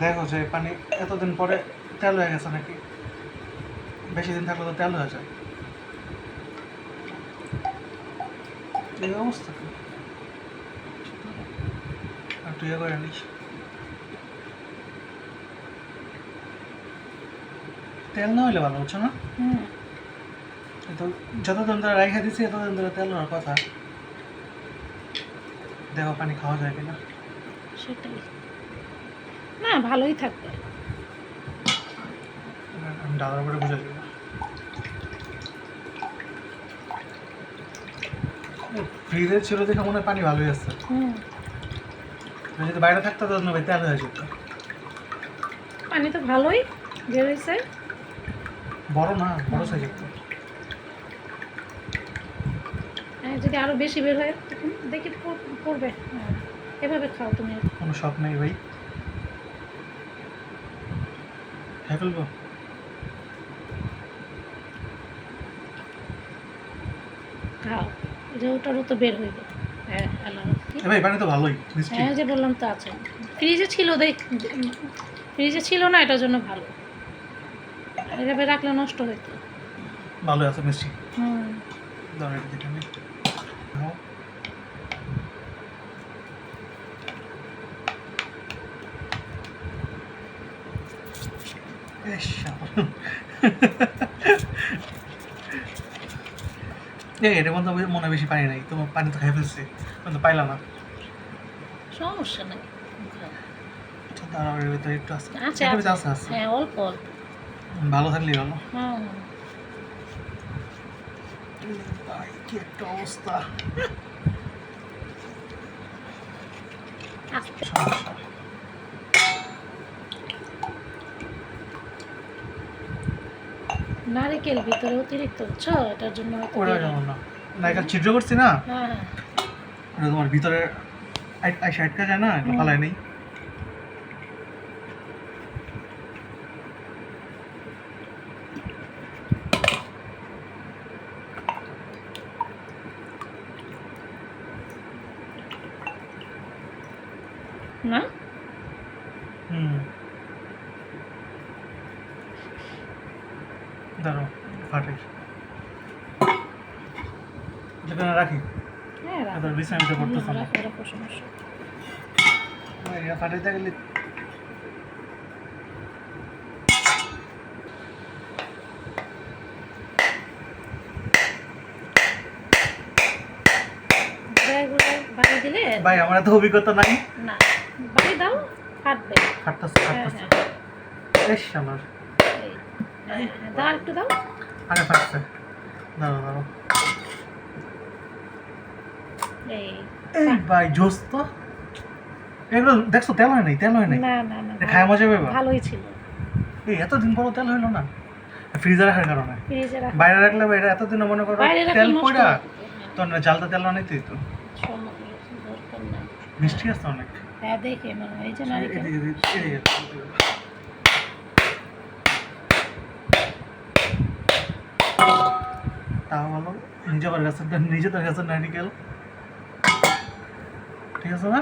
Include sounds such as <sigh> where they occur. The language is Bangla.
দেখো যে পানি এতদিন পরে তেল হয়ে গেছে নাকি? বেশি দিন থাকলে তো তেল হয়ে যায়। এই অবস্থা তুই করে নিস তেল না হইলে ভালো হচ্ছে না? তো যতদিন ধরে রেখে দিছি এতদিন ধরে তেল হওয়ার কথা। দেখো পানি খাওয়া যায় কিনা। সেটাই। না ভালোই থাকবে। আমি উপরে বুঝে দিব ফ্রিজে ছিল দেখে মনে হয় পানি ভালোই আছে। যদি বাইরে থাকতো তো ভাই তেল হয়ে যেত। পানি তো ভালোই বের হয়েছে। বড় না বড় সাইজ একটু হ্যাঁ, যদি আরও বেশি বের হয় তখন দেখি পড়- পড়বে হ্যাঁ, এভাবে খাও তুমি। কোনো শখ নেই ভাই। খেয়ে ফেলব। খাও যে ওটারও তো বের হইবে হ্যাঁ তো ভালোই হ্যাঁ যে বললাম তো আছে। ফ্রিজে ছিল দেখ ফ্রিজে ছিল না এটার জন্য ভালো। এভাবে রাখলে নষ্ট হইতো। ভালো আছে মিষ্টি হুম এটা দেখে নি নাও। ইস, শালা। এই <laughs> এটার মধ্যে মনে বেশি পানি নাই। তোমার পানি তো খাই ফেলছে। কিন্তু পাইলাম না? সমস্যা নেই। আচ্ছা, একটু আছে। হ্যাঁ অল্প অল্প। ভালো থাকলেই ভালো। কি একটা অবস্থা আস্তে সমস্যা নারিকেল ভিতরে অতিরিক্ত বুঝছ এটার জন্য হয়। যেমন না না। এটা ছিদ্র করছি না? হ্যাঁ ওটা তোমার ভিতরে আটকা যায় না? এটা। ফালাই নেই। না? হুম। দাঁড়াও ফাটে যেখানে রাখি? হ্যাঁ বিছানাতে পড়তেছে না। এটা ফাটাইতে গেলে ভাই আমার এত অভিজ্ঞতা নাই। না বাড়ি দাও ফাটবে ফাটতেছে ফাটতেছে এস আমার। দাও একটু দাও আরে ফাটছে দাঁড়াও দাঁড়াও এই এই ভাই জোস তো এগুলো দেখছ তেল হয় নাই তেল হয় নাই না না না খায় মজা পাবে ভালোই ছিল এই এতদিন পরও তেল হইল না ফ্রিজে রাখার কারণে বাইরে রাখলে এটা এতদিন মনে করো তেল পড়া হয়ে তো না জালটা তেল আনাইতেই তো মিষ্টি আছে অনেক হ্যাঁ দেখে মানে এই যে নারিকেল হলো নিজে গাছের নিজে তো গাছের নারিকেল ঠিক আছে না?